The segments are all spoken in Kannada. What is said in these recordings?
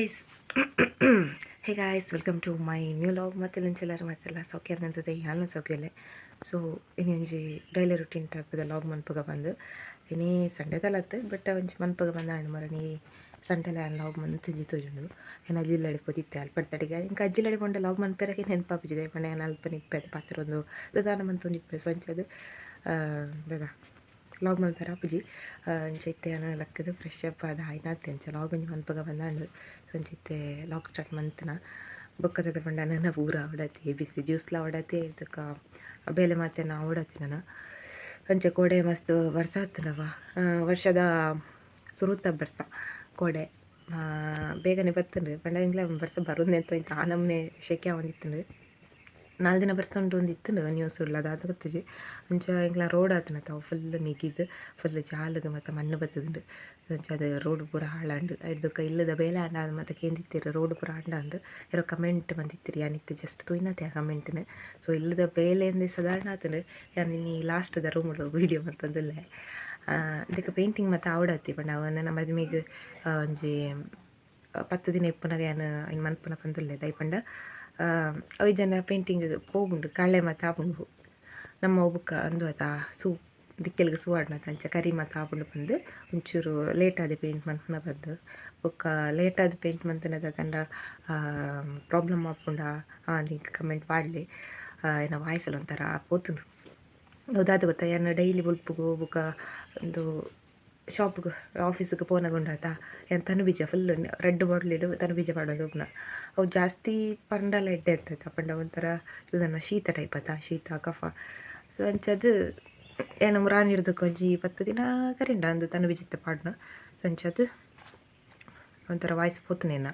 Guys hey guys welcome to my new vlog ಮತ್ತೆ ಲಂಚೆಲ್ಲರೂ ಮತ್ತೆಲ್ಲ ಸೌಖ್ಯ ಅಂತಂತದೆ ಯಾನ ಸೌಖ್ಯಲ್ಲೇ ಸೊ ಇನ್ನು ಒಂಜಿ ಡೈಲಿ ರುಟೀನ್ ಟೈಪ್ದ ಲಾಗ್ ಮನ್ಪಗ ಬಂದು. ಇನ್ನೇ ಸಂಡೆದಲ್ಲತ್ತೆ ಬಟ್ ಒಂಜಿ ಮನ್ಪಗ ಬಂದ ಹಣ್ಣು ಮರಣಿ ಸಂಡೆಲ ಲಾಗ್ ಮನ್ ತಿಂಜಿ ತೋಜುಂಡು. ಏನು ಅಜ್ಜಿಲಡಿ ಪೋತಿತ್ತೆ ಅಲ್ಲಿ ಪಡ್ತಡಿಗೆ ಇಂಕ ಅಜ್ಜಿ ಕೊಂಡ ಲಾಗ್ ಮನ್ಪೇರಕ್ಕೆ ನೆನಪಾಪಿಜಿದೆ ಪಂಡ ಏನು ಅಲ್ಪ ನಿಪ್ಪೆ ಪಾತ್ರ ಒಂದು ದಾನ ಮಂತು ನಿಪ್ಪೆ ಸೊಂಚದು ದಾದ ಲಾಗ್ ಮಲ್ಪೆರ ಅಪ್ಪುಜಿ. ಅಂಚೈತೆ ಲಕ್ಕದು ಫ್ರೆಶ್ ಅಪ್ ಆದ ಹೈನಾ ಅಂಚ ಲಾಗ್ ಒಂಜಿ ಮನ್ಪಗ ಬಂದಾಂಡು ಸಂಚಿತ್ತೆ ಲಾಗ್ ಸ್ಟಾರ್ಟ್ ಮಂತನ. ಬೊಕ್ಕದ ಪಂಡ ನನ್ನ ಊರ ಅವಡತಿ ಬಿಸಿ ಜ್ಯೂಸ್ಲ ಅವಡತಿ ಇದಕ್ಕ ಬೇಲೆ ಮಾತೆ ನಾ ಅವಡತಿ ನಾನು. ಕೋಡೆ ಮಸ್ತ್ ವರ್ಷ ಹತ್ತನವ ವರ್ಷದ ಸುರುತ ಬರ್ಸ, ಕೋಡೆ. ಬೇಗನೆ ಬರ್ತಂಡ್ರಿ ಪಂಡ ಇಂಗ್ಲ ಬರ್ಸ ಬರೋದ್ನೆ ಅಂತ ಇಂತ ಆ ನಮ್ನೆ ಶೆಕೆ ಒಂದಿತ್ತಂಡ್ರಿ ನಾಲ್ಕು ದಿನ ಬರ್ಸೊಂಡು ಒಂದು ಇತ್ತು ನ್ಯೂಸ್ ಉಳ್ಳದ ಅದಾದ ಗೊತ್ತಿಜಿ ಅಂಚ ಎಂಗ್ಲ ರೋಡ್ ಆತನ ತಾವು ಫುಲ್ ನೆಗಿದ್ ಫುಲ್ ಜಾಲಗ್ ಮತ್ತು ಮಣ್ಣು ಬತ್ತುದುಂಡು ಅಂಚ ಅದು ರೋಡ್ ಪೂರ ಹಾಳಾಂಡು. ಇದಕ್ಕೆ ಇಲ್ಲದ ಬೇಲೆ ಆಂಡ ಮತ್ತು ಕೇಂದಿತ್ತಿರ ರೋಡ್ ಪೂರ ಆಂಡ ಇರೋ ಕಮೆಂಟ್ ಬಂದಿತ್ತಿರಿ ಯಾನಿತ್ತು ಜಸ್ಟ್ ತುಯ್ನತೆ ಆ ಕಮೆಂಟ್ನ ಸೊ ಇಲ್ಲದ ಬೇಲೆ ಅಂದು ಸಾಧಾರಣ ಆತಂಡು ಯಾನ್ ನೀ ಲಾಸ್ಟ್ದ ರೂಮ್ ವೀಡಿಯೋ ಮತ್ತೊಂದುಲ್ಲೆ ಇದಕ್ಕೆ ಪೇಂಟಿಂಗ್ ಮತ್ತು ಆವಡತ್ತಿ ಪಂಡ ಅವನ ನಮ್ಮ ಮದುವೆಗೆ ಒಂಜಿ ಪತ್ತು ದಿನ ಇಪ್ಪನಾಗ ಏನು ಮನ್ಪನ ಮನ್ಪುನ ದೈಪಂಡ. ಅವು ಜನ ಪೇಂಟಿಂಗ್ ಪೋಗುಂಡು ಕಳ್ಳೆ ಮತ್ತು ಆಪುಂಡು ನಮ್ಮ ಒಬ್ಬಕ್ಕ ಅಂದು ಆತ ಸೂ, ದಿಕ್ಕೆಲ್ಗೆ ಸುವಾಡ್ನ ಅಂಚ ಕರಿ ಮತ್ತು ಆಪುಂಡು ಬಂದು, ಒಂಚೂರು ಲೇಟಾದ ಪೇಂಟ್ ಮಂತನ ಬಂದು ಬೊಕ್ಕ ಲೇಟಾದ ಪೇಂಟ್ ಮಂತನದ ತಂಡ ಪ್ರಾಬ್ಲಮ್ ಆಪುಂಡ ಲಿಂಕ್ ಕಮೆಂಟ್ ಮಾಡಲಿ ಏನ ವಾಯ್ಸಲ್ಲಿ ಒಂಥರ ಪೋತುಂಡು ಹೌದಾದ ಗೊತ್ತಾ ಏನು ಡೈಲಿ ಬುಲ್ಪುಗು ಬೊಕ್ಕ ಒಂದು ಶಾಪ್ಗೆ ಆಫೀಸ್ಗೆ ಪೋನಗುಂಡಾತ ಏನು ತನು ಬೀಜ ಫುಲ್ ರೆಡ್ ಬಾಟ್ಲ್ ಇಡು ತನು ಬೀಜ ಮಾಡೋದು ಒಬ್ಬನ ಅವು ಜಾಸ್ತಿ ಪಂಡಲ ಎಡ್ಡೆ ಇರ್ತೈತೆ ಪಂಡ ಒಂಥರ ಇದನ್ನು ಶೀತ ಟೈಪ್ ಆತ ಶೀತ, ಕಫ. ಅಂಚದು ಏನು ರಾಣಿ ಇರ್ದಕ್ಕೆ ಒಂಜಿ ಇಪ್ಪತ್ತು ದಿನ ಕರೆಂಡ ಅಂದು ತನು ಬೀಜತ್ತೆ ಪಾಡ್ನ. ಸಂಚದು ಒಂಥರ ವಾಯ್ಸ್ ಪೋತನೇನ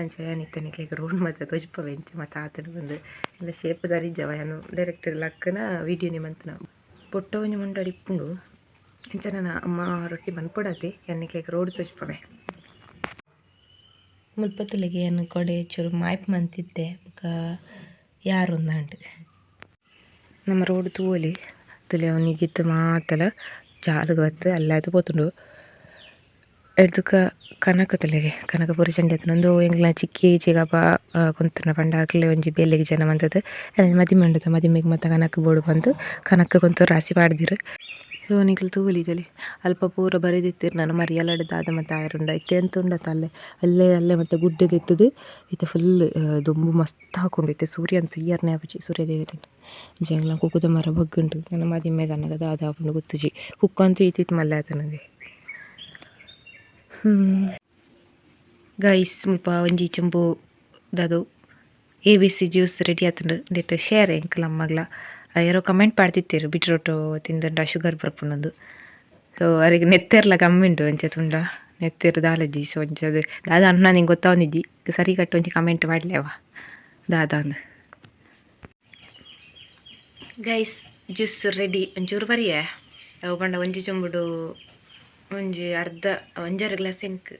ಅಂಚ ಏನಿತ್ತ ನಿಕ್ಲಿಗೆ ರೋಡ್ ಮತ್ತೆ ತೋಜಪ್ಪ ವೆಂಚ ಮತ್ತು ಆತನು ಬಂದು ಎಲ್ಲ ಶೇಪ್ ಸರಿ ಜವ ಏನು ಡೈರೆಕ್ಟ್ ಲಕ್ಕನ ವೀಡಿಯೋ ನಿಮ್ಮಂತನ. ಪೊಟ್ಟ ಒಂಜಿ ಮುಂಡಾಡಿ ಇಂಚ ನನ್ನ ಅಮ್ಮ ರೊಟ್ಟಿ ಮನ್ಪೊಡತಿ ಎನ್ನಿಕ್ಲೆಗ್ ರೋಡ್ ತೋಜ್ಪವೆ. ಮುಲ್ಪತ್ತುಲಿಗೆ ಏನು ಕೊಡೆ ಚೂರು ಮಾಯ್ಪ್ ಮಂತಿದ್ದೆ ಬೊಕ ಯಾರು ಅಂದಂಟು ನಮ್ಮ ರೋಡ್ ತೂವಲಿ ತುಲೆ ಅವನಿಗಿತ್ತು ಮಾತಲ ಜಾಲಗೆ ಬತ್ತು ಅಲ್ಲಾದು ಪೋತುಂಡು. ಎಡ್ದುಕ ಕನಕ ತಲೆಗೆ ಕನಕ ಪೂರಿ ಚಂಡಿ ಆತನ ಎಂಗ್ಲ ಚಿಕ್ಕಿ ಚಿಗಪ್ಪ ಕುಂತನ ಪಂಡ ಅಕ್ಲೆ ಒಂಜಿ ಬೇಲೆಗೆ ಜನ ಮಂತದ ಮದಿಮೆ ಉಂಡತ. ಮದಿಮೆಗೆ ಮತ್ತೆ ಕನಕ ಬೋಡು ಬಂದು ಕನಕ ಕುಂತು ರಾಸಿ ಪಾಡ್ದಿರು. ಇವನಿಗೆ ತೂಲಿಜಲಿ ಅಲ್ಪ ಪೂರ ಬರೆದಿತ್ತಿರು ನಾನು ಮರಿಯಲಡ್ ದಾದ ಮತ್ತು ಆಯರುಂಡ. ಇತ್ತೆ ಎಂತ ಉಂಡತ ಅಲ್ಲೇ ಅಲ್ಲೇ ಅಲ್ಲೇ ಮತ್ತೆ ಗುಡ್ಡೆದಿತ್ತದು ಇತ್ತೆ ಫುಲ್ ದೊಂಬು ಮಸ್ತ್ ಹಾಕೊಂಡಿತ್ತೆ. ಸೂರ್ಯ ಅಂತ ಇಯರ್ನೇ ಆಪುಜಿ ಸೂರ್ಯ ದೇವತೆ ಜಂಗ್ಲ ಕುಕ್ಕುದ ಮರ ಬಗ್ಗುಂಟು. ನನ್ನ ಮದಿಮೆ ಕನ್ನಗ ದಾದ ಹಾಕೊಂಡು ಗೊತ್ತುಜಿ. ಕುಕ್ಕ ಅಂತ ಈತಿತ್ತು ಮಲ್ಲೆ ಆತನದೇ ಗೈಸ್ ಮುಲ್ಪ ಒಂಜಿ ಚಂಬು Dadu. A B C juice ready ಆತಂಡು. That share ಎಂಕಲ್ ಅಮ್ಮಗ್ಲ. ಯಾರೋ ಕಮೆಂಟ್ ಪಾಡ್ತಿತ್ತೇರು ಬಿಟ್ರೋಟು, ತಿಂದಂಡ ಶುಗರ್ ಬರ್ಪುನೊಂದು ಸೊ ಅವರಿಗೆ ನೆತ್ತೆರ್ಲ ಕಮ್ಮಿಂಡು ಒಂಚ ತುಂಡ. ನೆತ್ತೆರ್ ದಾಲಜ್ಜಿ ಸೊ ಒಂಚದು ದಾದ ಅನ್ನ ನಿಂಗೆ ಗೊತ್ತಾವನಿದ್ದಿ ಸರಿ ಕಟ್ಟು ಒಂಚೆ ಕಮೆಂಟ್ ಮಾಡಲೇವ ದಾದ ಅಂದು ಗೈಸ್ ಜ್ಯೂಸ್ ರೆಡಿ ಒಂಚೂರು ಬರಿಯೇ. ಅವು ಪಂಡ ಒಂಜಿ ಚೊಂಬುಡು, ಒಂಜಿ ಅರ್ಧ, ಒಂಜಾರು ಗ್ಲಾಸ್ ಇಂಕ್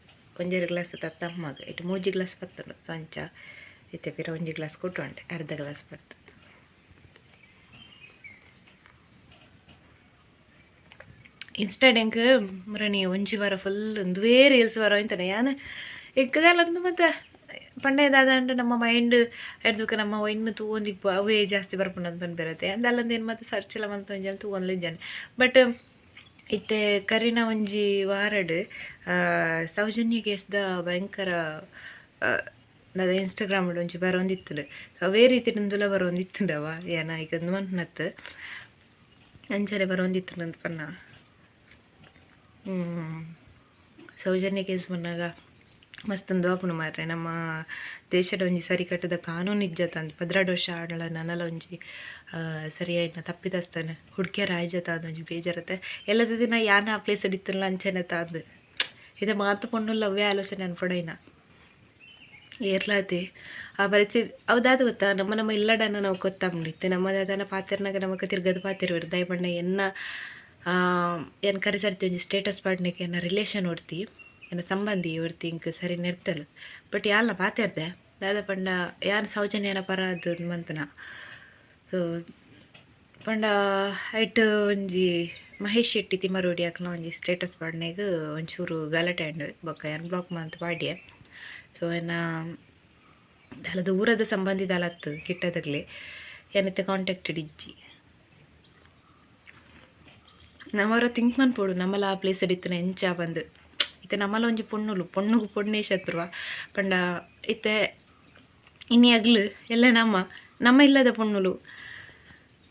ಒಂಜಾರು ಗ್ಲಾಸ್ ತತ್ತಮ್ಮಗ. ಇಟ್ಟು ಮೂಜಿ ಗ್ಲಾಸ್ ಬತ್ತುಂಡು, ಸಂಚ. ಇತ್ತೆ ಪಿರ ಒಂಜಿ ಗ್ಲಾಸ್ ಕೊಟ್ಟು ಅರ್ಧ ಗ್ಲಾಸ್ ಇನ್ಸ್ಟಾಡೆಂಕ್ ಮರಣಿ ಒಂಜಿ ವಾರ ಫುಲ್ ಒಂದುವೇ ರೀಲ್ಸ್ ವರ ಅಂತಾನೆ ಯಾನ ಎಕ್ಕದಲ್ಲಂದು ಮತ್ತೆ ಪಂಡೆದಾದ ಅಂದ್ರೆ ನಮ್ಮ ಮೈಂಡ್ ಎಡ್ದುಕ ನಮ್ಮ ಇನ್ನು ಇಪ್ಪು ಅವೇ ಜಾಸ್ತಿ ಬರ್ಕೊಂಡು ಅಂತ ಬರುತ್ತೆ ಅಂದಲ್ಲಂದು ಏನು ಮತ್ತೆ ಸರ್ಚ್ ಎಲ್ಲ ಒಂಜಲ್ ತೂವೊಂದಿದ್ದಾನೆ ಬಟ್ ಇತ್ತೆ ಕರಿನ ಒಂಜಿ ವಾರಡ್ ಸೌಜನ್ಯ ಕೇಸ್ದ ಭಯಂಕರ ಅದ ಇನ್ಸ್ಟಾಗ್ರಾಮ್ ಒಂಜಿ ಬರೋಂದಿತ್ತು ಅವೇ ರೀತಿ ನಿಂದುಲ ಬರೋಂದಿತ್ತುಂಡವ ಏನ ಈಗ ಮನ್ಪನತ್ತು ಅಂಚಲೆ ಬರೋಂದಿತ್ತು ನಂದು ಪನ್ನ ಸೌಜನ್ಯ ಕೇಸ್ ಬಂದಾಗ ಮಸ್ತ್ ಒಂದು ಆಪುಂಡು ಮಾರ್ರೆ. ನಮ್ಮ ದೇಶದ ಒಂಜಿ ಸರಿ ಕಟ್ಟದ ಕಾನೂನು ಇಜ್ಜತ ಅಂದ್. ಪದ್ರಾಡು ಆಡಳ ನನಲ ಒಂಜಿ ಸರಿಯಾಯಿನ ತಪ್ಪಿದಸ್ತನ ಹುಡ್ಕ್ಯಾರ ಆಯ್ಜತ ಅಂದ್ ಒಂಜಿ ಬೇಜಾರತ್ತೆ. ಎಲ್ಲದ ದಿನ ಯಾನ ಆ ಪ್ಲೇಸ್ ಇಡಿತ್ತಲ್ಲ ಅಂಚೆನೆ ತಾಂದ್ ಇದ ಮಾತು ಪೊಣ್ಣುಲ್ಲ ಅವೇ ಆಲೋಚನೆ ಅನ್ಪಡೈನ ಏರ್ಲಾತಿ. ಆ ಪರಿಸ್ಥಿತಿ ಹೌದಾದ ಗೊತ್ತಾ? ನಮ್ಮ ನಮ್ಮ ಇಲ್ಲಡನ್ನ ನಾವು ಗೊತ್ತಾಗ್ಬಿಡಿತ್ತೆ. ನಮ್ಮದಾದನ ಪಾತ್ರನಾಗ ನಮಗೆ ತಿರ್ಗದ ಪಾತಿರ್ವೇರು ದಯಪಣ್ಣ ಎನ್ನ ಏನು ಕರೆಸರ್ತಿ ಒಂಜಿ ಸ್ಟೇಟಸ್ ಪಾಡ್ನಕ್ಕೆ ಏನ ರಿಲೇಷನ್ ಓಡ್ತಿ ಏನ ಸಂಬಂಧಿ ಓಡ್ತಿ ಇಂಕ್ ಸರಿ ನೆರ್ತಲ್. ಬಟ್ ಯಾಲ್ನ ಪಾತಿರ್ದೆ ದಾದ ಪಂಡ ಯಾನ್ ಸೌಜನ್ಯನ ಪರ ಅದು ಮಂತನ ಸೊ ಪಂಡ ಐಟ್ ಒಂಜಿ ಮಹೇಶ್ ಶೆಟ್ಟಿ ತಿಮ್ಮರೋಡಿ ಹಾಕ್ಲ ಒಂಜಿ ಸ್ಟೇಟಸ್ ಪಾಡ್ನಾಗ ಒಂಚೂರು ಗಲಾಟೆ ಅಂಡ್ ಬೊಕ್ಕ ಏನು ಬ್ಲಾಕ್ ಮಂತ್ ಪಾಡ್ಯ ಸೊ ಏನ ದಾಲ ದೂರದ ಸಂಬಂಧಿ ದಾಲತ್ತು, ಕಿಟ್ಟದಾಗಲಿ. ಏನತ್ತೆ ಕಾಂಟ್ಯಾಕ್ಟ್ ಇಜ್ಜಿ ನಮ್ಮರ ಥಿಂಕ್ ಮನ್ಪೋಡು ನಮ್ಮಲ ಆ ಪ್ಲೇಸ್ ಇತ್ತಿನ ಎಂಚ ಬಂದು. ಇತ್ತೆ ನಮ್ಮಲ ಒಂಜಿ ಪೊಣ್ಣುಲು ಪೊಣ್ಣುಗು ಪೊಣ್ಣೆ ಶತ್ರುವ. ಪಂಡ ಇತ್ತೆ ಇನ್ನಿ ಅಗ್ಲು, ಎಲ್ಲ ನಮ್ಮ ನಮ್ಮ ಇಲ್ಲದ ಪೊಣ್ಣುಲು.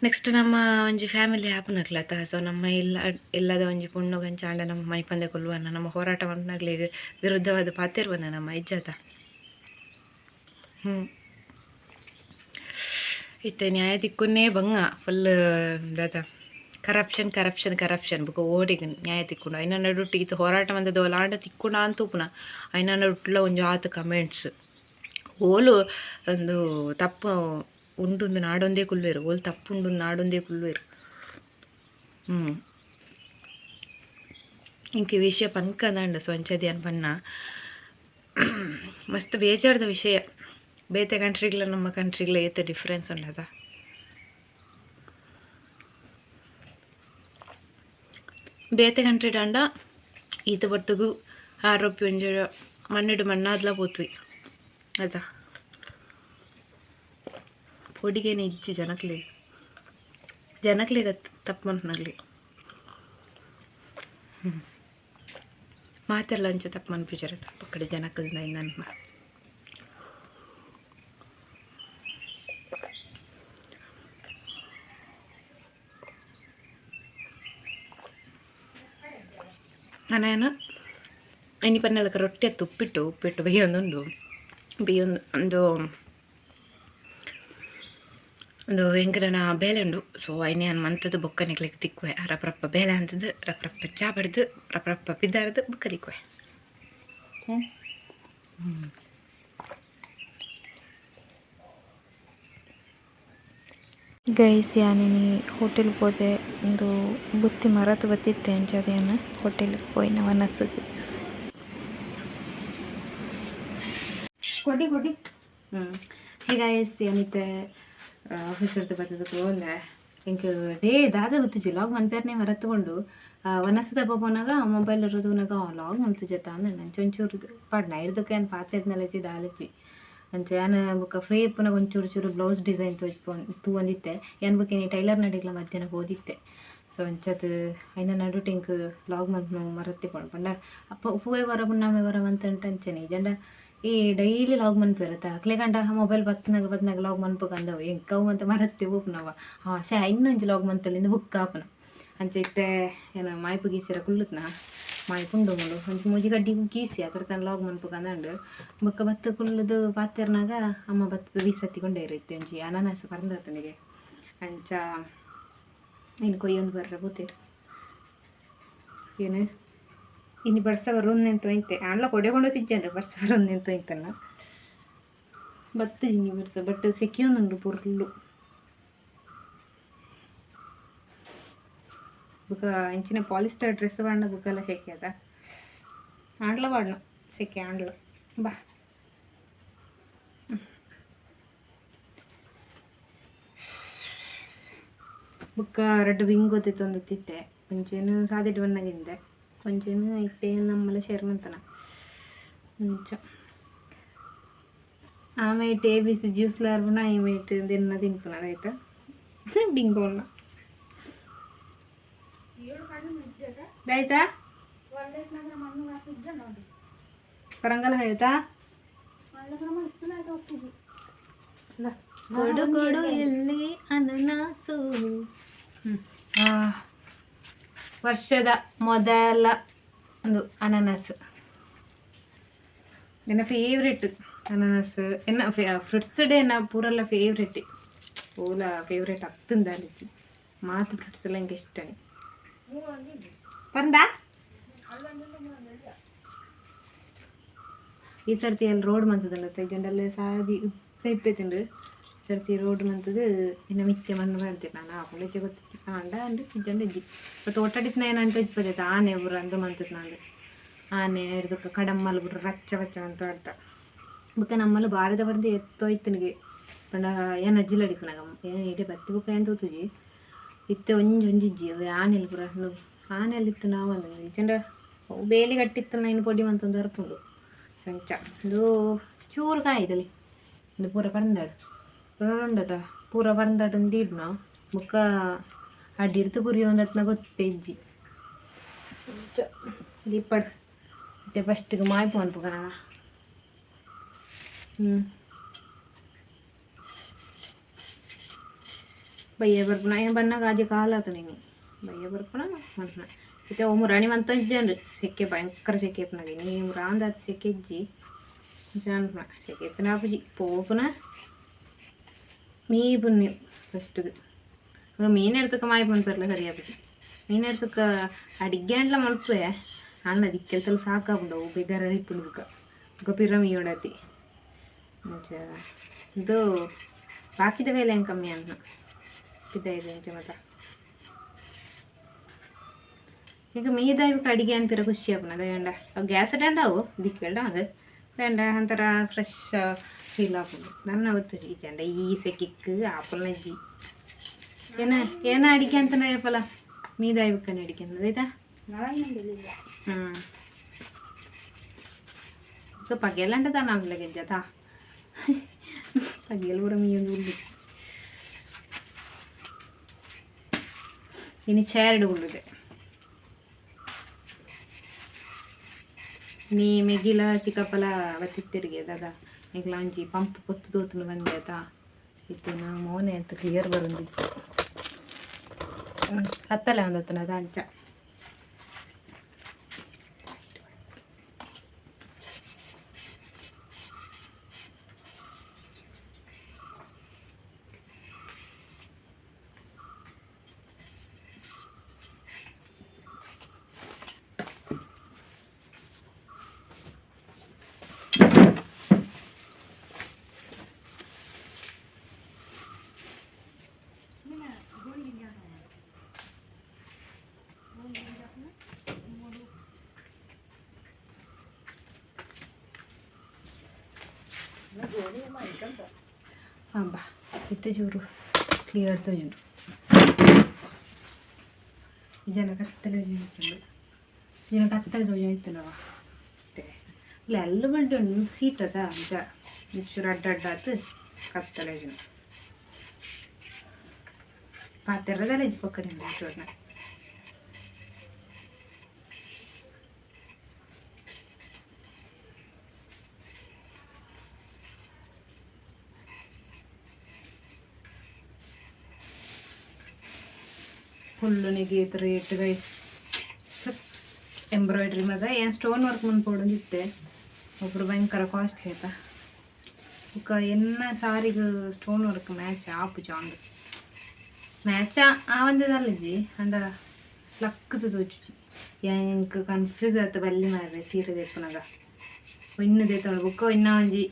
ನೆಕ್ಸ್ಟ್ ನಮ್ಮ ಒಂಜಿ ಫ್ಯಾಮಿಲಿ ಆಪನಗ್ಲತ್ತ ಸೊ ನಮ್ಮ ಇಲ್ಲ, ಇಲ್ಲದ ಒಂಜಿ ಪೊಣ್ಣು ಗಂಚಾಂಡ ನಮ್ಮ ಮೈಪಂದೆ ಪಂದೆ ಕೊಲ್ಲುವನ್ನ, ನಮ್ಮ ಹೋರಾಟ ಮಣ್ಣಗ್ಲಿಗೆ ವಿರುದ್ಧವಾದ ಪಾತಿರ್ವನ್ನ ನಮ್ಮ ಇಜ್ಜಾತ. ಹ್ಞೂ ಇತ್ತೆ ನ್ಯಾಯ ತಿಕ್ಕುನ್ನೇ ಬಂಗ ಫುಲ್ ದಾದ ಕರಪ್ಷನ್ ಕರಪ್ಷನ್ ಕರಪ್ಷನ್. ಬುಕ್ ಓಡಿಗ ನ್ಯಾಯ ತಿಕ್ಕೊಂಡು ಐನ ನಡುಟ್ಟು ಇದು ಹೋರಾಟ ಮಂದದ ಲಾಂಡ ತಿಕ್ಕೊಂಡ ಅಂತ ಉಪ್ಪುನ. ಐನ ನಡುಟ್ಲ ಒಂಜಿ ಆತು ಕಮೆಂಟ್ಸ್ ಓಲು ಒಂದು ತಪ್ಪು ಉಂಡುಂದು ನಾಡೊಂದೇ ಕುಲ್ವೇರು. ಓಲು ತಪ್ಪು ಉಂಡು ನಾಡೊಂದೇ ಕುಲ್ವೇರು. ಹ್ಞೂ ಇಂಕ ವಿಷಯ ಪನ್ಕಂದಂಡ ಸ್ವಂಚದಿ ಅನ್ಪನ್ನ ಮಸ್ತ್ ಬೇಜಾರ್ದ ವಿಷಯ. ಬೇತೆ ಕಂಟ್ರಿಗ್ಲ ನಮ್ಮ ಕಂಟ್ರಿಗ್ಲ ಏತ ಡಿಫ್ರೆನ್ಸ್ ಉಂಡದ. ಬೇತೆ ಕಂಟ್ರಿ ದಾಂಡ ಈತ ಬರ್ತಗು ಆರೋಗ್ಯ ಒಂಜ ಮಣ್ಣಿಡು ಮಣ್ಣಾದ್ಲ ಪೋತ್ವಿ ಆಯ್ತಾ పొడిగేనే ఇచ్చి జనకలే జనకలే తప్పమంటున్నారులే ಮಾತೆಲ್ಲ ತಪ್ಪು ಅನ್ಪಿಚಾರ ತಪ್ಪು ಕಡೆ ಜನಕದಿಂದ ನನ್ನ ನಾನೇನು ಐನಿ ಪನ್ನೆಲ್ಲ ರೊಟ್ಟಿ ತುಪ್ಪಿಟ್ಟು ಉಪ್ಪಿಟ್ಟು ಉಪ್ಪಿಟ್ಟು ಬೇಯೊಂದುಂಡು ಬೇಯೊಂದು ಒಂದು ಒಂದು ಎಂಕನ ಬೇಲೆ ಉಂಡು. ಸೊ ಐನೆ ನಾನು ಮಂತದ್ದು? ಬೊಕ್ಕ ನಿಕ್ಲಿಕ್ಕೆ ತಿಕ್ಕುವೆ. ರಪ್ರಪ್ಪ ಬೇಲೆ ಅಂತದ್ದು ರಪ್ರಪ್ಪ ಚಾ ಬಡ್ದು ರಪ್ರಪ್ಪ ಬಿದ್ದಾಡ್ದು ಬೊಕ್ಕ ತಿಕ್ಕುವೆ. ಹ್ಞೂ ಗೈಸ್ ಯಾನಿನಿ ಹೋಟೆಲ್ ಹೋದೆ. ಒಂದು ಬುತ್ತಿ ಮರತ್ ಬತ್ತಿತ್ತೆ ಅಂಚದೇನ ಹೋಟೆಲ್ಗೆ ಪೋಯಿನ ವನಸ್ಸದು ಕೊಡಿ ಕೊಡಿ. ಹ್ಞೂ ಗೈಸ್ ಎಸ್ ಏನಿತ್ತೆ ಆಫೀಸರ್ದು ಬರ್ತದಕ್ಕೆ ಒಂದೆ ಹಿಂಗೆ ಡೇ ದಾದ ಗೊತ್ತಿಜ್ಜಿ ಲಾಗ್ ಮನ್ಪೇರ್ನೆ ಮರತ್ಕೊಂಡು ವನಸದ ಬಬ್ಬನಾಗ ಮೊಬೈಲ್ ಇರೋದುನಾಗ ಲಾಗ್ ಮಲ್ತಿಜತ್ತ ಅಂದ್ರೆ ನಂಚೆ ಪಾಡ್ ಪಾಡ್ನ ಇರ್ದಕ್ಕೆ ಏನು ಪಾತ್ರೆದ್ನಲ್ಲಜಿ ದಾಲಜ್ಜಿ. ಅಂಚೆ ಯಾನ ಬುಕ್ಕ ಫ್ರೀ ಇಪ್ಪುನ ಒಂಚೂರು ಚೂರು ಬ್ಲೌಸ್ ಡಿಸೈನ್ ತೂ ಒಂದಿತ್ತೆ ಏನು ಬುಕ್ಕೆ ನೀ ಟೈಲರ್ ನಡಿಗ್ಲ ಮಧ್ಯಾಹ್ನ ಓದಿತ್ತೆ. ಸೊ ಅಂಚತ್ ಐನ ನಡು ಟಿಂಕ್ ಬ್ಲಾಗ್ ಮಂತ್ ಮರತ್ತಿ ಪಂಡ ಅಪ್ಪ ಉಪ್ಪುವೆ ವರ ಪುಣ್ಣಾಮೆ ವರ ಅಂತ ಅಂಚನೆ. ಜಂಡ ಈ ಡೈಲಿ ಲಾಗ್ ಮನ್ಪು ಇರುತ್ತೆ ಅಕ್ಲೆ ಗಂಟ ಮೊಬೈಲ್ ಬತ್ನಾಗ ಬತ್ನಾಗ ಲಾಗ್ ಮನ್ಪು ಕಂದವು ಎಂಕವು ಅಂತ ಮರತ್ತಿ ಉಪ್ನವ ಹಾಂ ಶಾ, ಇನ್ನೊಂಜಿ ಲಾಗ್ ಮಂತಲ್ಲಿಂದ ಬುಕ್ ಆಪನ ಅಂಚೆ ಇತ್ತೆ ಏನೋ ಮಾಯ್ಪು ಗೀಸಿರ ಕುಲ್ಲುತ್ನ? ಮಾಯ್ಪುಂಡು ಮುಳು ಒಂಜಿ ಮೂಜಿ ಗಡ್ಡಿ ಕೀಸಿ ಅದ್ರ ತನ ಲಾಗ್ ಮನ್ಪು ಕಂದಂಡು ಬೊಕ್ಕ ಬತ್ತ ಕುಲ್ಲುದು ಪಾತೆರ್ನಾಗ ಅಮ್ಮ ಬತ್ತ ಬೀಸತ್ತಿಕೊಂಡೇ ಇರುತ್ತೆ ಒಂಜಿ ಅನಾನಸ್ ಪರಂದತನಿಗೆ ಅಂಚ ಇನ್ನು ಕೊಯ್ಯೊಂದು ಬರ್ರ ಬೂತೀರಿ ಏನು ಇನ್ನು ಬಡ್ಸವರ ಒಂದೆಂತ ಒಯ್ತೆ ಅಣ್ಣ ಕೊಡೆಕೊಂಡು ತಿಜ್ಜನ್ರಿ ಬಡ್ಸವರ ಒಂದೆಂತ ಒಯ್ತಲ್ಲ ಬತ್ತ ಹಿಂಗೆ ಬರ್ಸ ಬಟ್ ಸೆಕಿಯೊಂದುಂಡು ಪುರ್ಲು ಬುಕ, ಇಂಚಿನ ಪಾಲಿಸ್ಟರ್ ಡ್ರೆಸ್ ಬಾಂಡ ಬುಕ್ಕಲ್ಲ ಸೆಕೆ ಅದ. ಆಂಡ್ಲ ಬಣ್ಣ ಸೆಕೆ ಆಂಡ್ಲ. ಬಾ. ಬುಕ್ಕ ರೆಡ್ ವಿಂಗ್ ಗೊತ್ತಿತ್ತು ಒಂದು ತಿತ್ತೆ ಕೊಂಚೇನು ಸಾದಿಟ್ಟು ಬಂದಾಗಿಂದೆ ಕೊಂಚೇನು ಇಟ್ಟೆ ನಮ್ಮಲ್ಲ ಶೇರ್ನಂತನ ಮುಂಚ ಆಮೇಲೆ ಎ ಬಿ ಸಿ ಜ್ಯೂಸ್ಲಾರ್ಬುನ ಆಮೇಲೆ ದಿನ ತಿನ್ಪುನ, ಆಯ್ತಾ? ಆಯ್ತಾ? ಪರಂಗಲ ಆಯ್ತಾ? ಕೊಡು ಕೊಡು ಎಲ್ಲಿ ಅನನಾಸು. ವರ್ಷದ ಮೊದಲ ಒಂದು ಅನಾನಸ್. ನನ್ನ ಫೇವ್ರೆಟ್ ಅನಾನಸ್. ಎನ್ನ ಫ್ರುಟ್ಸ್ ಡೇ ನಾ ಪೂರಲ್ಲ ಫೇವ್ರೆಟ್ ಓಲ ಫೇವ್ರೆಟ್ ಅಲ್ಲಿಚ್ಚಿ ಮಾತು ಫ್ರುಟ್ಸ್ ಎಲ್ಲ ಹಿಂಗೆ ಇಷ್ಟ ಪಂದ ಈ ಸರ್ತಿ ಅಲ್ಲಿ ರೋಡ್ ಮಂತದಲ್ಲ ಜಂಡಲ್ಲ ಸಾದಿ ಇಪ್ಪೆ ತಿಂಡು ಸರ್ತಿ ರೋಡ್ ಮಂತದ ಇನ್ನು ಮಿಚ್ಚೆ ಮಣ್ಣು ಮಾಡ್ತೀನಿ ನಾನು. ಹುಳಿಚೆ ಗೊತ್ತಿತ್ತು. ಕಾಂಡ ಅಂದ್ರೆ ಜಂಡ ಇಜ್ಜಿ ಮತ್ತು ಒಟ್ಟಡಿತ್ನ ಏನಂತ ಆನೆ ಬುರ ಅಂದು ಮಂತದ್ದು ನಾನು ಆನೆ ಹಿಡ್ದಕ್ಕೆ ಕಡಮ್ಮಲ್ ಬುರ ರಚ್ಚ ರಚ್ಚ ಅಂತ ಆಡ್ತಾ. ಬುಕ್ಕ ನಮ್ಮಲ್ಲಿ ಬಾರದ ಬಂದು ಎತ್ತೋಯ್ತು ನನಗೆ. ಪಂಡ ಏನು ಅಜ್ಜಿಲ ಅಡಿಪನಾಗ ಏನು ಇಡೀ ಬತ್ತಿ ಬುಕ್ಕ ಏನು ತೋತುಜಿ? ಇತ್ತೆ ಒಂಜಿ ಒಂಜಿಜ್ಜಿ ಅವು ಆನೆಲ್ ಪುರ ಆನೆಲ್ಲಿತ್ತು ನಾವು ಅಂದ ಜಂಡ ಬೇಲಿ ಕಟ್ಟಿತ್ತು ನಾನು ಪೊಡಿ ಮಂತೊಂದು ಹರ್ಪುಂಡು ಹೆಂಚ ಇದು ಚೂರು ಕಾಯ್ದಲಿ ಇದು ಪೂರ ಪರಂದಾಡು ಪುನರುಂಡದ ಪೂರ ಪರಂದಾಡು ನಾವು. ಮುಖ ಅಡ್ಡಿರ್ತು ಪುರಿ ಒಂದತ್ನ ಗೊತ್ತೇ ಇಜ್ಜಿ. ಲಿಪಡ್ ಮತ್ತೆ ಫಸ್ಟಿಗೆ ಮಾಯ್ಪು ಹ್ಮ್. ಹ್ಞೂ ಬಯ್ಯ ಬರ್ಪುನ. ಏನು ಬಣ್ಣಗ ಕಾಲಾತ ನೀವು ಬಯ್ಯ ಒಮ್ಮೆ ರಾಣಿ ಮಂತ ಇಜ್ಜನ್ರಿ ಸೆಕೆ ಭಯಂಕರ ಸೆಕೆ ಪುನಗೆ ನೀವು ರಾಂದ ಸೆಕೆ ಇಜ್ಜಿ ಜಾನ್ಪುನ ಸೆಕೆ ಪುನ ಆಪುಜಿ ಪೋಪುನ ಮೀ ಪುಣ್ಯ ಫಸ್ಟಿಗೆ ಈಗ ಮೀನು ಎಡ್ತಕ್ಕ ಮಾಯಿ ಪನ್ಪರ್ಲ ಸರಿಯಾಗಿ ಮೀನು ಎಡ್ತಕ್ಕ ಅಡಿಗೆ ಅಂಟ್ಲ ಮಲ್ಪೆ ಅಣ್ಣ ದಿಕ್ಕೆಲ್ತಲ್ಲ ಸಾಕಾಗ್ಬಿಡವು ಬೇಗಾರ ಇಪ್ಪುಂಡು ಬುಕ್ಕ ಬುಕ್ಕ ಪಿರ ಮೀ ಉಡತಿ ಅಂಚ ಇದು ಬಾಕಿದ ಮೇಲೆ ಹೆಂಗೆ ಕಮ್ಮಿ ಅನ್ನ ಇದೆ ಇದೆ ಮತ್ತ എനിക്ക് മീതായ് കടിക്കാൻ പിറകു ചെയ്യണം വേണ്ട. ഗ്യാസ് ഇടേണ്ടാവോ? ഇരിക്കണ്ട അത് വേണ്ട. അത്ര ഫ്രഷ് ഫീലാക്കുന്നു നന്നാവത്ത് ഇരിക്കണ്ട ഈസക്കിക്ക് ആപ്പിളിനെ ജി എന്നാ എന്നാ അടിക്കാൻ തന്നെ പോലെ മീതായ് വെക്കാൻ അടിക്കുന്നത്. ഇതാ. ആ. ഇപ്പൊ പകയല്ലാണ്ട് തന്നാണല്ലോ കെഞ്ചാ പകയൽ കൂടെ മീയൊന്നുമില്ല ഇനി ചേരടുകൊണ്ടിട്ട് ನೀ ಮೆಗಿಲ ಚಿಕ್ಕಪ್ಪಲ ಬತ್ತಿತ್ತಿರಿಗೆ ಅದ ಮೆಗಿಲ ಒಂಜಿ ಪಂಪ್ ಪೊತ್ತು ತೋತುನು ಬಂದೆ ಆತ ಇತ್ತು ನಾ ಮೋನೆ ಅಂತ ಕ್ಲಿಯರ್ ಬರೋದಿತ್ತು. ಹತ್ತಲ್ಲ ಒಂದತ್ತು ಅದ ಅಂಚ. ಹಾಂ ಬಾ ಇತ್ತೆ ಚೂರು ಕ್ಲಿಯರ್ ತೊಂಡು ಜನ ಕತ್ತಲೆ ಜೊಂಡು ಜನ ಕತ್ತಲೆ ತೊಂಜು ಇತ್ತನವ ಇಲ್ಲ ಎಲ್ಲ ಬಂಡಿ ಉಂಡು ಸೀಟ್ ಅದ ನಿಜ ಚೂರು ಅಡ್ಡ ಅಡ್ಡ ಆತು ಕತ್ತಲೆ ಜನ ಪಾತ್ರೆದಲ್ಲ ಇಜ್ಜಿ ಪಕ್ಕದಿಂದ ಇಟ್ಟೋರ್ನ ಫುಲ್ಲು ನೆಗೆತ್ ರೇಟ್ ಗೈಸ್ ಎಂಬ್ರಾಯ್ಡ್ರಿ ಮಗ ಏನು ಸ್ಟೋನ್ ವರ್ಕ್ ಮುಂದೆ ಪೋಡೊಂದಿತ್ತೆ ಒಬ್ರು ಭಯಂಕರ ಕಾಸ್ಟ್ಲಿ ಆಯ್ತಾ ఒక ఎన్న సారీగా స్టోన్ వర్క్ మ్యాచ్ ఆపు చాంగ్ మ్యాచ్ ఆ ಒಂದದಲ್ಲಜಿ ಅಂಡ ಲಕ್ಕದು ತೋಚುಜಿ ಎಂಕ್ ಕನ್ಫ್ಯೂಸ್ ಆಯ್ತು ಬಲ್ಲಿ ಮಾರ್ರೆ ಸೀರೆ ತೆಪ್ಪನಾಗ ಇನ್ನು ದೇತವಳು ಬುಕ್ಕ ಇನ್ನ ಒಂಜಿ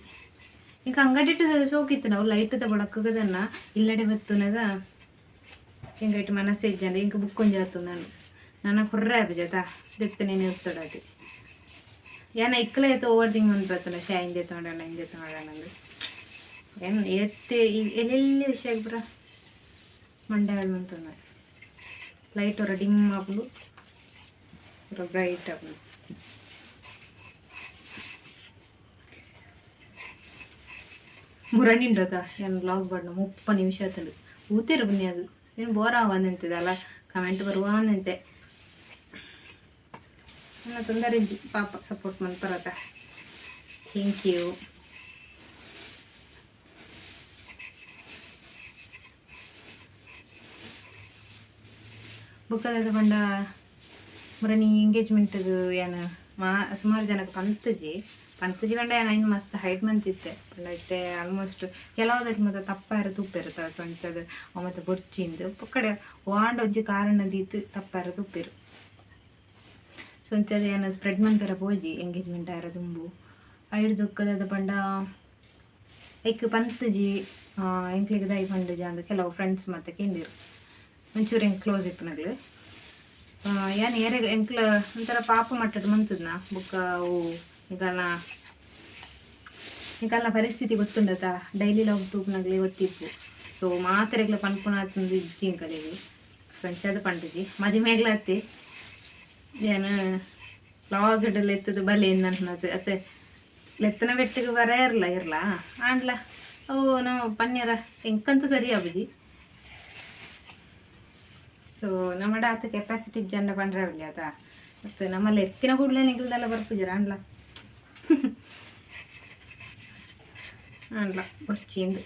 ಇಂಕ ಅಂಗಡಿಟ್ಟು ಸೋಕಿತ್ತು ನಾವು ಲೈಟ್ ತಗೊಳಕ್ಕದನ್ನ ಇಲ್ಲಡೆ ಇಂಕ ಬುಕ್ ಒಂಜಿ ಆತು ನಾನು ನನ್ನ ಕುರ್ರೆ ಆಪಜಾತ ದೆತ್ತ ನೀನು ಇರ್ತಡಾಟಿ ಏನ ಇಕ್ಕಲ ಎತ್ತ ಓವರ್ ದಿಂಗ್ ಮಂತ್ ಬರ್ತಲ್ಲ ಶಾ ಹಿಂದೆ ತೊಗೊಂಡಣ್ಣ ಹಿಂದೆ ತೊಗೊಂಡಣ್ಣ ಅಂದ್ರೆ ಏನು ಎತ್ತೆ ಎಲ್ಲೆಲ್ಲಿ ವಿಷಯ ಪುರ ಮಂಡ್ಯಾಳು ಮಂತಂದ ಲೈಟ್ ಹೊರ ಡಿಮ್ ಆಪುಲು ಪೂರ ಬ್ರೈಟ್ ಆಪುಲು ಮುರಣಿಂಡದ ಏನು ಲಾಗ್ ಬಣ್ಣ ಮುಪ್ಪ ನಿಮಿಷ ಆತಂಡು ಊತಿರು ಬನ್ನಿ ಏನು ಬೋರ್ ಆವಂದಂತಿದಲ್ಲ ಕಮೆಂಟ್ ಬರುವಂತೆ ನನ್ನ ತೊಂದರೆ ಪಾಪ ಸಪೋರ್ಟ್ ಮಾಡ್ತಾರತ್ತ ಥ್ಯಾಂಕ್ ಯು ಬುಕ್ಕದ ಬಂಡ ನೀ ಎಂಗೇಜ್ಮೆಂಟ್ದು ಏನು ಮಾ, ಸುಮಾರು ಜನಕ್ಕೆ ಪಂತಜಿ. ಪಂತಜಿ ಗಂಡ ಏನು ಮಸ್ತ್ ಹೈಟ್ ಮಂತಿತ್ತೆ ಇತ್ತೆ. ಆಲ್ಮೋಸ್ಟ್ ಕೆಲವದಕ್ಕೆ ಮತ್ತೆ ತಪ್ಪ ಇರ ತುಪ್ಪ ಇರುತ್ತವೆ ಸ್ವಂತದ ಮತ್ತೆ ಬೊರ್ಚಿಂದು. ಕಡೆ ವಾಂಡ್ ಒಂಜಿ ಕಾರಣದಿತ್ತು ತಪ್ಪ ಇರ ತುಪ್ಪಿರು. ಸ್ವಂತದ ಏನು ಸ್ಪ್ರೆಡ್ ಮಂತರ ಪೋಜಿ ಎಂಗೇಜ್ಮೆಂಟ್ ಆರ ತುಂಬು. ಐಡ್ ದುಃಖದ ಪಂಡ ಲೈಕ್ ಪಂತಜಿ ಎಂಕ್ಲಿಗೆ ದೈ ಪಂಡಜಿ ಅಂದ ಕೆಲವು ಫ್ರೆಂಡ್ಸ್ ಮತ್ತೆ ಕೇಂದಿರು ಒಂಚೂರು ಹೆಂಗೆ ಕ್ಲೋಸ್ ಇತ್ತು ನಗ್ಲು. ಏನು ಏರೆ ಎಂಕ್ಲ ಒಂಥರ ಪಾಪ ಮಟ್ಟದ ಮಂತದ್ನ ಬುಕ್ಕ ಅವು ಈಗಲ್ಲ ಈಗಲ್ಲ ಪರಿಸ್ಥಿತಿ ಗೊತ್ತುಂಡತ? ಡೈಲಿ ಲಾಗ್ ತೂಪ್ನಾಗಲಿ ಗೊತ್ತಿಪ್ಪು ಸೊ ಮಾತ್ರೆಗ್ಲ ಪನ್ಪುಣ ಆತಂದು ಇಜ್ಜಿ ಸ್ವಂಚದ ಮದಿ ಮದಿಮೆಗ್ಲ ಅತ್ತಿ ಏನು, ಲಾಗ್ ಎತ್ತದು ಬಲೆ ಅನ್ನದು ಅತ್ತೆ ಲೆತ್ತನ ಬೆಟ್ಟಿಗೆ ಬರ ಇರಲ್ಲ ಇರಲ್ಲ ಆಂಡ್ಲ? ಅವು ನಾವು ಪನ್ನೀರ ಎಂಕಂತೂ ಸರಿ ಆಬುಜಿ ಸೊ ನಮ್ಮ ಆತ ಕೆಪಾಸಿಟಿ ಜನ ಅವಲಿ ಆತ ಮತ್ತು ನಮ್ಮಲ್ಲಿ ಎತ್ತಿನ ಕೂಡಲೇ ನಿಗಲ್ದೆಲ್ಲ ಬರ್ಪುಜರ ಅನ್ಲ ಅನ್ಲ ಬರ್ಚಿಂದು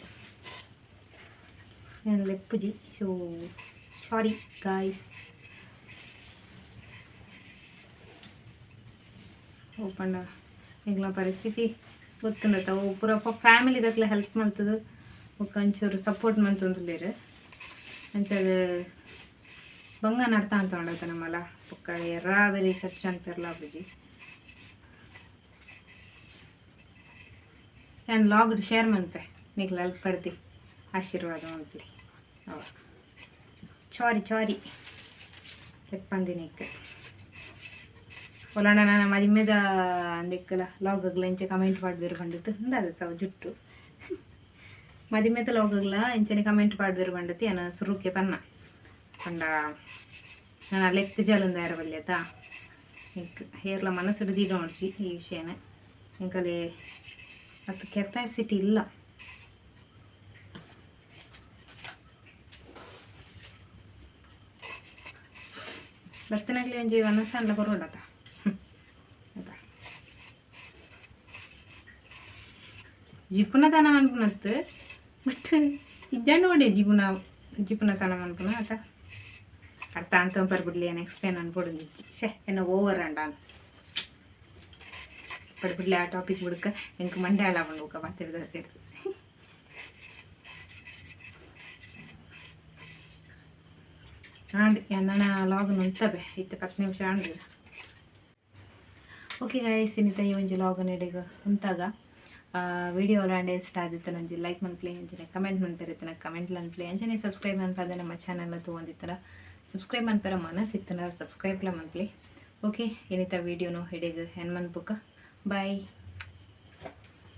ಏನು ಲೆಪ್ಪುಜಿ. ಸೊ ಸಾರಿ ಗಾಯ್ಸ್ ಓಪಣ್ಣ ನಿಗ್ಲ ಪರಿಸ್ಥಿತಿ ಗೊತ್ತುಂಡತ್ತ ಪೂರ ಫ್ಯಾಮಿಲಿ ದಕ್ಲೆ ಹೆಲ್ಪ್ ಮಾಡ್ತದೆ. ಒಂಚೂರು ಸಪೋರ್ಟ್ ಮಾಡ್ತಂದ್ಲೇರು ಅಂಚದು ಬಂಗ ನಡ್ತಾ ಅಂತ ಮಾಡತ್ತೆ ನಮ್ಮಲ್ಲ. ಪಕ್ಕ ಎರ್ರಾ ಬೇರೆ ಖರ್ಚು ಅಂತಾರಲ್ಲ ಅಪ್ಪಾಜಿ. ನಾನು ಲಾಗ್ ಶೇರ್ ಮನ್ಪೆ ನೀಕ್ ಲಲ್ ಪಡ್ತಿ. ಆಶೀರ್ವಾದ ಮಾಡ್ಲಿ ಅವ. ಚಾರಿ ಚಾರಿ. ಎಪ್ಪಂದಿ ಒಲಣ್ಣ ನಾನು ಮದಿಮೆದ ಅಂದಿಕ್ಕಲ್ಲ ಲಾಗ್ ಆಗಲ್ಲ ಇಂಚೆ ಕಮೆಂಟ್ ಮಾಡ್ಬೇರು ಬಂದಿತ್ತು. ಅಂದಾದ ಸಾವು, ಜುಟ್ಟು. ಮದಿಮೆದ ಲಾಗ್ ಆಗಲ್ಲ ಇಂಚೆನೆ ಕಮೆಂಟ್ ಮಾಡ್ಬೇರು ಬಂದತಿ ಅನ್ನ ಸುರುಕ್ಕೆ ಪನ್ನ. ಪಂಡ ನಾನು ಲೆಕ್ಕ ಜಲಂದ ಯಾರ ಬಲ್ಯತ ಇಂಕ್ ಹೇರ್ಲ ಮನಸ್ಸು ಹಿಡಿದು ನೋಡ್ಸಿ ಈ ವಿಷಯನ ಇಂಕಲೆ ಅದು ಕೆಪಾಸಿಟಿ ಇಲ್ಲ ಬರ್ತನಾಗ್ಲಿ ಒಂಜಿ ಮನಸ್ಸಂಡ್ಲ ಕೊರೋಡತ ಜಿಪುನತನ ಅನ್ಪುನತ್ ಬಟ್ ಇಜ್ಜಂಡು ನೋಡಿ ಜಿಪುನ ಜಿಪುನತನ ಅನ್ಪುನ ಆತ ಅರ್ಥ ಅಂತ ಬರ್ಬಿಡ್ಲಿ ಏನು ಎಕ್ಸ್ಪ್ಲೇನ್ ಅನ್ಕೊಡು ಛೇ ಏನೋ ಓವರ್ ಅಂಡ ಪಡ್ಬಿಡ್ಲಿ ಆ ಟಾಪಿಕ್ ಬಿಡ್ಕ எனக்கு ಮಂಡೆ ಹಾಳ ಮಾಡ್ಬೇಕ ಮಾತಿರ್ದು ಹತ್ತಿರ್ದು ಆಂಡ್ ನನ್ನ ಲಾಗ್ ನಿಂತವೆ ಇತ್ತು ಹತ್ತು ನಿಮಿಷ ಆಂಡ್ರಿ ಓಕೆ ಗಾಯಸ್ ಇನ್ನಿತ ಈ ಒಂಜಿ ಲಾಗ್ ನೆಡೆಗ ಉಂತಾಗ ವಿಡಿಯೋ ಲಾಂಡೆ ಇಷ್ಟ ಆದಿತ್ತು ನಂಜಿ ಲೈಕ್ ಮನ್ಪ್ಲೆ ಅಂಜನೆ ಕಮೆಂಟ್ ಮನ್ಪೆರಿತ್ತನ ಕಮೆಂಟ್ ಅನ್ಪ್ಲೆ ಅಂಜನೆ ಸಬ್ಸ್ಕ್ರೈಬ್ ಮನ್ಪದೆ ನಮ್ಮ ಚಾನಲ್ ತೊಗೊಂಡಿತ್ತರ ಸಬ್ಸ್ಕ್ರೈಬ್ ಮನ್ಪರ ಮನಸ್ಸಿತ್ತನ ಸಬ್ಸ್ಕ್ರೈಬ್ಲ ಮಂತ್ಲಿ ಓಕೆ ಏನಿತ್ತ ವೀಡಿಯೋನು ಹಿಡಿದು ಹೆಣ್ಮನ್ ಬುಕ್ ಬಾಯ್